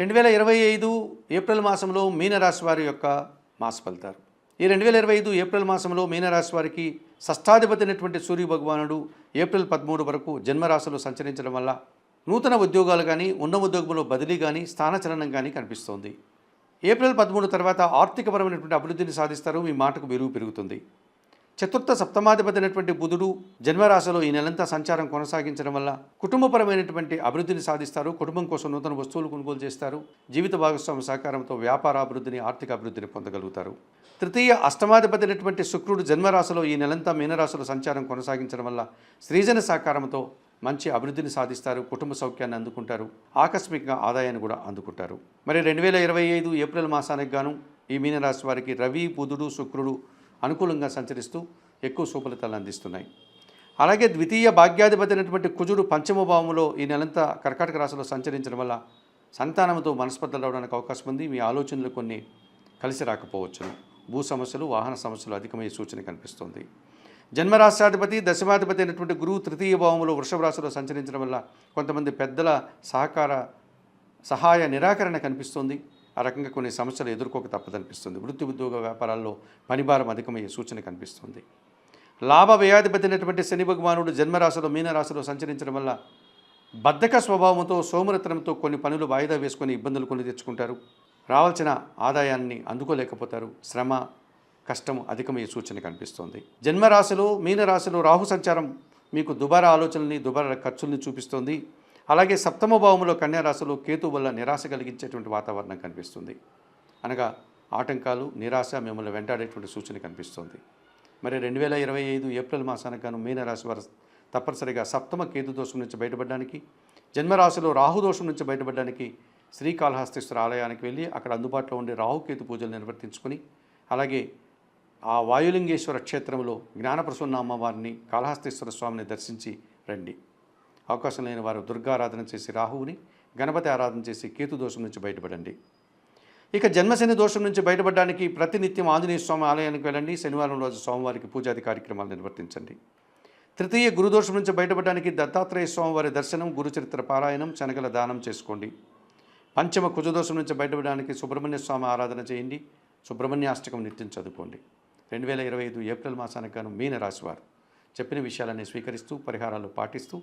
రెండు వేల ఇరవై ఐదు ఏప్రిల్ మాసంలో మీనరాశి వారి యొక్క మాస ఫలితాలు. ఈ రెండు వేల ఇరవై ఐదు ఏప్రిల్ మాసంలో మీనరాశి వారికి షష్టాధిపతి అయినటువంటి సూర్య భగవానుడు ఏప్రిల్ పదమూడు వరకు జన్మరాశిలో సంచరించడం వల్ల నూతన ఉద్యోగాలు కానీ ఉన్న ఉద్యోగంలో బదిలీ కానీ స్థానచలనం కానీ కనిపిస్తోంది. ఏప్రిల్ పదమూడు తర్వాత ఆర్థికపరమైనటువంటి అభివృద్ధిని సాధిస్తారు మీ మాటకు విలువ పెరుగుతుంది. చతుర్థ సప్తమాధిపతి అయినటువంటి బుధుడు జన్మరాశిలో ఈ నెలంతా సంచారం కొనసాగించడం వల్ల కుటుంబపరమైనటువంటి అభివృద్ధిని సాధిస్తారు. కుటుంబం కోసం నూతన వస్తువులు కొనుగోలు చేస్తారు. జీవిత భాగస్వామి సహకారంతో వ్యాపార అభివృద్ధిని ఆర్థిక అభివృద్ధిని పొందగలుగుతారు. తృతీయ అష్టమాధిపతి అయినటువంటి శుక్రుడు జన్మరాశిలో ఈ నెలంతా మీనరాశిలో సంచారం కొనసాగించడం వల్ల సృజన సహకారంతో మంచి అభివృద్ధిని సాధిస్తారు. కుటుంబ సౌఖ్యాన్ని అందుకుంటారు. ఆకస్మికంగా ఆదాయాన్ని కూడా అందుకుంటారు. మరి రెండు వేల ఇరవై ఐదు ఏప్రిల్ మాసానికి గాను ఈ మీనరాశి వారికి రవి బుధుడు శుక్రుడు అనుకూలంగా సంచరిస్తూ ఎక్కువ సుఫలితాలు అందిస్తున్నాయి. అలాగే ద్వితీయ భాగ్యాధిపతి అయినటువంటి కుజుడు పంచమ భావంలో ఈ నెలంతా కర్కాటక రాశిలో సంచరించడం వల్ల సంతానంతో మనస్పర్ధలు అవడానికి అవకాశం ఉంది. మీ ఆలోచనలు కొన్ని కలిసి రాకపోవచ్చును. భూ సమస్యలు వాహన సమస్యలు అధికమయ్యే సూచన కనిపిస్తుంది. జన్మరాష్ట్రాధిపతి దశమాధిపతి అయినటువంటి గురువు తృతీయ భావంలో వృషభ రాశిలో సంచరించడం వల్ల కొంతమంది పెద్దల సహకార సహాయ నిరాకరణ కనిపిస్తుంది. ఆ రకంగా కొన్ని సమస్యలు ఎదుర్కోక తప్పదనిపిస్తుంది. వృత్తి ఉద్యోగ వ్యాపారాల్లో పనిభారం అధికమయ్యే సూచన కనిపిస్తుంది. లాభ వ్యాధి అయినటువంటి శని భగవానుడు జన్మరాశిలో మీనరాశిలో సంచరించడం వల్ల బద్ధక స్వభావంతో సోమరత్నంతో కొన్ని పనులు వాయిదా వేసుకొని ఇబ్బందులు కొని తెచ్చుకుంటారు. రావాల్సిన ఆదాయాన్ని అందుకోలేకపోతారు. శ్రమ కష్టం అధికమయ్యే సూచన కనిపిస్తోంది. జన్మరాశిలో మీనరాశిలో రాహు సంచారం మీకు దుబారా ఆలోచనల్ని దుబారా ఖర్చుల్ని చూపిస్తోంది. అలాగే సప్తమ భావంలో కన్యారాశిలో కేతు వల్ల నిరాశ కలిగించేటువంటి వాతావరణం కనిపిస్తుంది. అనగా ఆటంకాలు నిరాశ మిమ్మల్ని వెంటాడేటువంటి సూచన కనిపిస్తుంది. మరి రెండు వేల ఇరవై ఐదు ఏప్రిల్ మాసానికి గాను మీనరాశి వారు తప్పనిసరిగా సప్తమ కేతు దోషం నుంచి బయటపడడానికి జన్మరాశిలో రాహు దోషం నుంచి బయటపడడానికి శ్రీకాళహస్తీశ్వర ఆలయానికి వెళ్ళి అక్కడ అందుబాటులో ఉండే రాహుకేతు పూజలు నిర్వర్తించుకొని అలాగే ఆ వాయులింగేశ్వర క్షేత్రంలో జ్ఞానప్రసన్న అమ్మవారిని కాళహస్తీశ్వర స్వామిని దర్శించి రండి. అవకాశం లేని వారు దుర్గారాధన చేసి రాహువుని గణపతి ఆరాధన చేసి కేతు దోషం నుంచి బయటపడండి. ఇక జన్మశని దోషం నుంచి బయటపడడానికి ప్రతినిత్యం ఆంజనేయ స్వామి ఆలయానికి వెళ్ళండి. శనివారం రోజు స్వామివారికి పూజాది కార్యక్రమాలు నిర్వర్తించండి. తృతీయ గురుదోషం నుంచి బయటపడడానికి దత్తాత్రేయ స్వామివారి దర్శనం గురుచరిత్ర పారాయణం శనగల దానం చేసుకోండి. పంచమ కుజదోషం నుంచి బయటపడడానికి సుబ్రహ్మణ్య స్వామి ఆరాధన చేయండి. సుబ్రహ్మణ్యాష్టకం నిత్యం చదువుకోండి. రెండు వేల ఇరవై ఐదు ఏప్రిల్ మాసానికి గాను మీన రాశివారు చెప్పిన విషయాలన్నీ స్వీకరిస్తూ పరిహారాలు పాటిస్తూ